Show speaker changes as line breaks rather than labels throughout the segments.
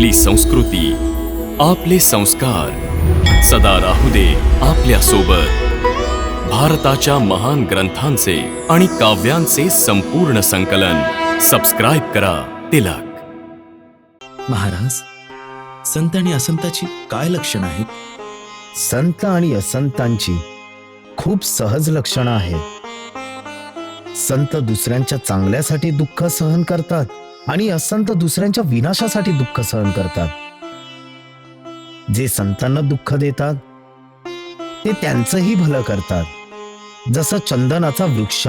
आपली संस्कृती आपले संस्कार. सदा राहू दे आपल्यासोबत भारताच्या महान ग्रंथांचे आणि काव्यांचे संपूर्ण संकलन. सबस्क्राईब करा तिलक.
महाराज संत आणि असंताची काय लक्षणं आहेत?
संत आणि असंतांची खूप सहज लक्षणं आहेत. संत दुसऱ्यांच्या चांगल्यासाठी दुःख सहन करतात. आणि असंत दुसऱ्यांच्या विनाशासाठी दुःख सहन करतात. जे संतांना दुःख देतात ते त्यांचंही भलं करतात. जसं चंदनाचा वृक्ष.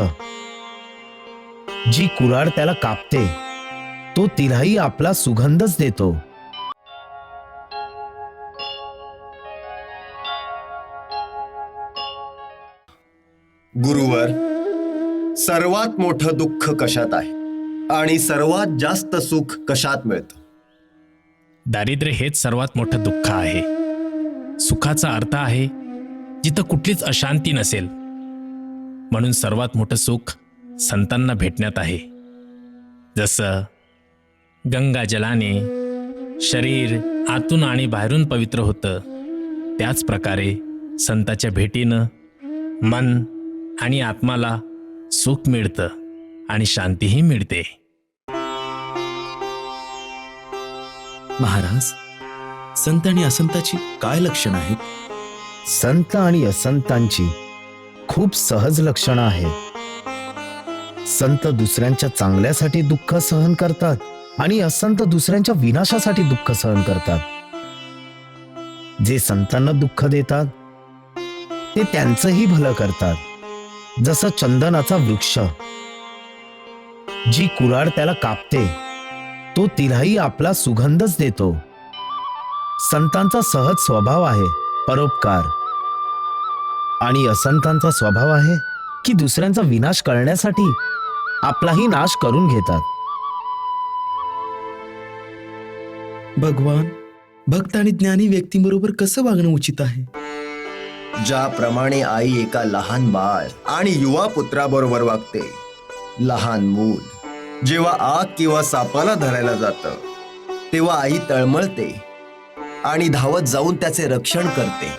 जी कुराड त्याला कापते तो तिलाही आपला सुगंधच देतो.
गुरुवर सर्वात मोठं दुःख कशात आहे? आणि सर्वात जास्त सुख कशात मिळतं?
दारिद्र्य हेच सर्वात मोठं दुःख आहे. सुखाचा अर्थ आहे जिथं कुठलीच अशांती नसेल. म्हणून सर्वात मोठं सुख संतांना भेटण्यात आहे. जसं गंगा जलाने शरीर आतून आणि बाहेरून पवित्र होतं त्याच प्रकारे संताच्या भेटीनं मन आणि आत्माला सुख मिळतं आणि शांतीही मिळते.
महाराज संत आणि असंताची काय लक्षणं आहेत?
संत आणि असंतांची खूप सहज लक्षणं आहेत संत दुसऱ्यांच्या चांगल्यासाठी दुःख सहन करतात आणि असंत दुसऱ्यांच्या विनाशासाठी दुःख सहन करतात. जे संतांना दुःख देतात ते त्यांचंही भलं करतात. जसं चंदनाचा वृक्ष जी कुराड त्याला कापते तो तिलाही आपला सुगंधच देतो. संतांचा सहज स्वभाव आहे परोपकार. आणि असंतांचा स्वभाव आहे की दुसऱ्यांचा विनाश करण्यासाठी आपलाही नाश करून घेतात.
भगवान भक्त आणि ज्ञानी व्यक्तीबरोबर कसं वागणं उचित आहे?
ज्याप्रमाणे आई एका लहान बाळ आणि युवा पुत्राबरोबर वागते लहान मूल. जेव्हा आग किंवा सापाला धरायला जातं तेव्हा आई तळमळते आणि धावत जाऊन त्याचे रक्षण करते.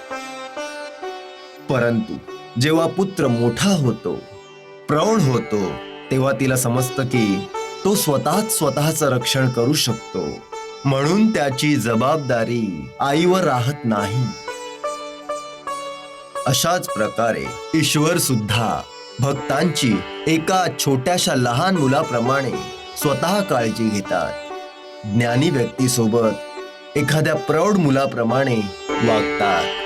परंतु जेव्हा पुत्र मोठा होतो प्रौढ होतो तेव्हा तिला समजतं की तो स्वतःच स्वतःचं रक्षण करू शकतो. म्हणून त्याची जबाबदारी आईवर राहत नाही. अशाच प्रकारे ईश्वर सुद्धा भक्तांची एका छोट्याशा लहान मुलाप्रमाणे स्वतः काळजी घेतात. ज्ञानी व्यक्तीसोबत एखाद्या प्रौढ मुलाप्रमाणे वागतात.